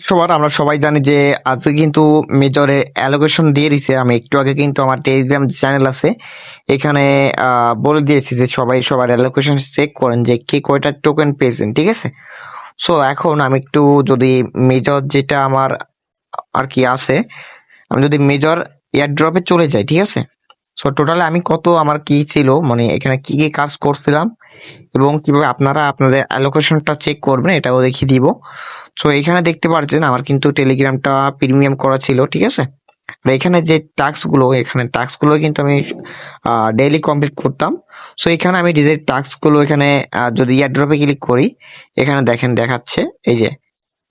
সবার, আমরা সবাই জানি যে আজকে কিন্তু মেজরে অ্যালোকেশন দিয়ে দিছে। আমি একটু আগে কিন্তু আমার টেলিগ্রাম চ্যানেল আছে, এখানে বলে দিয়েছি যে সবাই সবার অ্যালোকেশন চেক করেন যে কে কয়টা টোকেন পেয়েছেন, ঠিক আছে? সো এখন আমি একটু যদি মেজর যেটা আমার আর কি আছে, আমি যদি মেজর এয়ারড্রপে চলে যাই, ঠিক আছে? সো টোটালে আমি কত আমার কি ছিল মানে এখানে কি কি কাজ করছিলাম এবং কীভাবে আপনারা আপনাদের অ্যালোকেশনটা চেক করবেন, এটাও দেখিয়ে দিব। সো এখানে দেখতে পারছেন আমার কিন্তু টেলিগ্রামটা প্রিমিয়াম করা ছিল, ঠিক আছে? আর এখানে যে টাস্কগুলো এখানে টাস্কগুলো কিন্তু আমি ডেইলি কমপ্লিট করতাম। সো এখানে আমি যে টাস্কগুলো এখানে যদি ইয়ারড্রপে ক্লিক করি, এখানে দেখেন দেখাচ্ছে, এই যে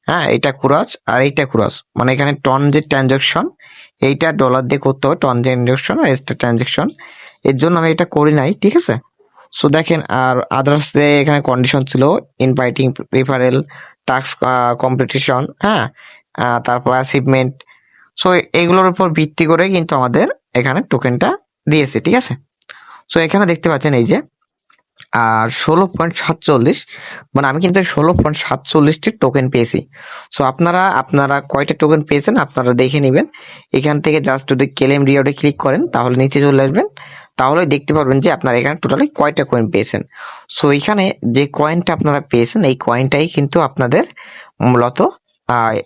হ্যাঁ এটা কুরাজ আর এইটা কুরাজ মানে এখানে টন যে ট্রানজাকশন এইটা ডলার দিয়ে করতে হবে টন যে ট্রানজাকশন আর এক্সট্রা ট্রানজাকশন এর জন্য আমি এটা করি নাই, ঠিক আছে? সো দেখেন, আর আদার্স এখানে কন্ডিশন ছিল ইনভাইটিং রিফারেল টাস্ক কম্পিটিশন হ্যাঁ? তারপর অ্যাচিভমেন্ট সো এগুলোর উপর ভিত্তি করে কিন্তু আমাদের এখানে টোকেনটা দিয়েছে, ঠিক আছে? সো এখানে দেখতে পাচ্ছেন এই যে, আর ষোলো পয়েন্ট সাতচল্লিশ মানে আমি কিন্তু ষোলো পয়েন্ট সাতচল্লিশটি টোকেন পেয়েছি। সো আপনারা আপনারা কয়টা টোকেন পেয়েছেন আপনারা দেখে নেবেন। এখান থেকে জাস্ট যদি কেলেম রিওয়ার্ডে ক্লিক করেন, তাহলে নিচে চলে আসবেন। তাহলে দেখতে পারবেন যে আপনারা এখানে টোটালি কয়টা কয়েন পেয়েছেন। সো এখানে যে কয়েনটা আপনারা পেয়েছেন, এই কয়েনটাই কিন্তু আপনাদের মূলত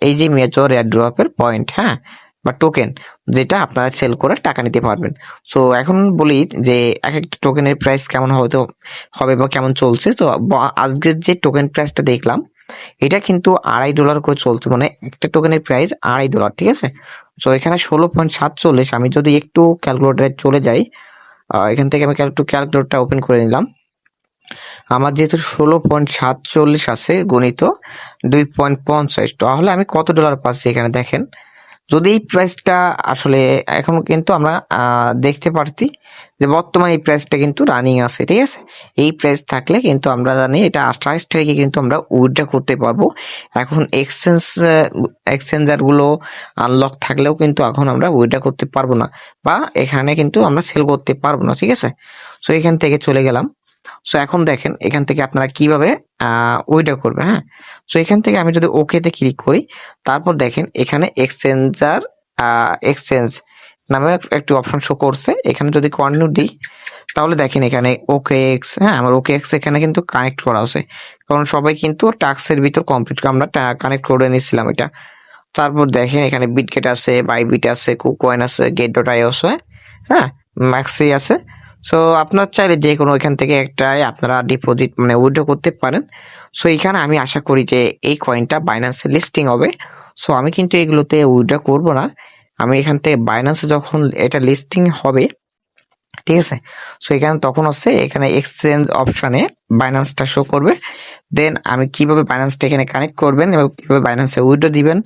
এই যে মেজর এয়ারড্রপের পয়েন্ট হ্যাঁ বা টোকেন যেটা আপনারা সেল করে টাকা নিতে পারবেন। সো এখন বলি যে এক একটা টোকেনের প্রাইস কেমন হয়তো হবে বা কেমন চলছে। তো আজকের যে টোকেন প্রাইসটা দেখলাম, এটা কিন্তু আড়াই ডলার করে চলছে। মানে একটা টোকেনের প্রাইস আড়াই ডলার ঠিক আছে? সো এখানে ষোলো পয়েন্ট সাতচল্লিশ, আমি যদি একটু ক্যালকুলেটারে চলে যাই এখান থেকে আমি একটু ক্যালকুলেটরটা ওপেন করে নিলাম। আমার যেহেতু ষোলো পয়েন্ট সাতচল্লিশ আছে গণিত, দুই পয়েন্ট পঞ্চাশ, তাহলে আমি কত ডলার পাচ্ছি এখানে দেখেন? যদি এই প্রাইসটা আসলে এখন কিন্তু আমরা দেখতে পারতি যে বর্তমানে এই প্রাইসটা কিন্তু রানিং আছে, ঠিক আছে? এই প্রাইস থাকলে কিন্তু আমরা জানি এটা আঠাশ তারিখে কিন্তু আমরা উইথড্রা করতে পারব। এখন এক্সচেঞ্জ এক্সচেঞ্জারগুলো আনলক থাকলেও কিন্তু এখন আমরা উইথড্রা করতে পারব না বা এখানে কিন্তু আমরা সেল করতে পারব না, ঠিক আছে? সো এখান থেকে চলে গেলাম। সো এখন দেখেন, এখান থেকে আপনারা কীভাবে উইড্রা করবেন হ্যাঁ? সো এখান থেকে আমি যদি ওকেতে ক্লিক করি, তারপর দেখেন, এখানে এক্সচেঞ্জার এক্সচেঞ্জ নামে একটি অপশন শো করছে। এখানে যদি কন্টিনিউ দিই, তাহলে দেখেন এখানে ওকে এক্স হ্যাঁ? আমার ওকে এক্স এখানে কিন্তু কানেক্ট করা আছে। কারণ সবাই কিন্তু টাক্সের ভিতর কমপ্লিট আমরা কানেক্ট করে নিয়েছিলাম এটা। তারপর দেখেন, এখানে বিটকেট আছে বাইবিট আছে কুকয়েন আছে গেট ডট আই আছে হ্যাঁ? ম্যাক্সি আছে। সো আপনার চাইলে যে কোনো এখান থেকে একটাই আপনারা ডিপোজিট মানে উইড্রো করতে পারেন। সো এখানে আমি আশা করি যে এই কয়েনটা বাইন্যান্সে লিস্টিং হবে। সো আমি কিন্তু এগুলোতে উইড্রো করব না। আমি এখান থেকে বাইন্যান্সে যখন এটা লিস্টিং হবে, ঠিক আছে? সো এখানে তখন হচ্ছে এখানে এক্সচেঞ্জ অপশানে বাইন্যান্সটা শো করবে। দেন আমি কীভাবে বাইন্যান্সটা এখানে কানেক্ট করবেন এবং কীভাবে বাইন্যান্সে উইড্রো দিবেন?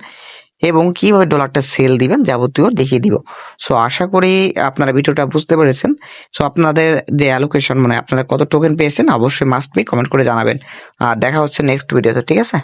এবং কীভাবে ডলারটা সেল দিবেন যাবতীয় দেখিয়ে দিব। সো আশা করি আপনারা ভিডিওটা বুঝতে পেরেছেন। সো আপনাদের যে অ্যালোকেশন মানে আপনারা কত টোকেন পেয়েছেন, অবশ্যই মাস্ট বি কমেন্ট করে জানাবেন। আর দেখা হচ্ছে নেক্সট ভিডিওতে ঠিক আছে?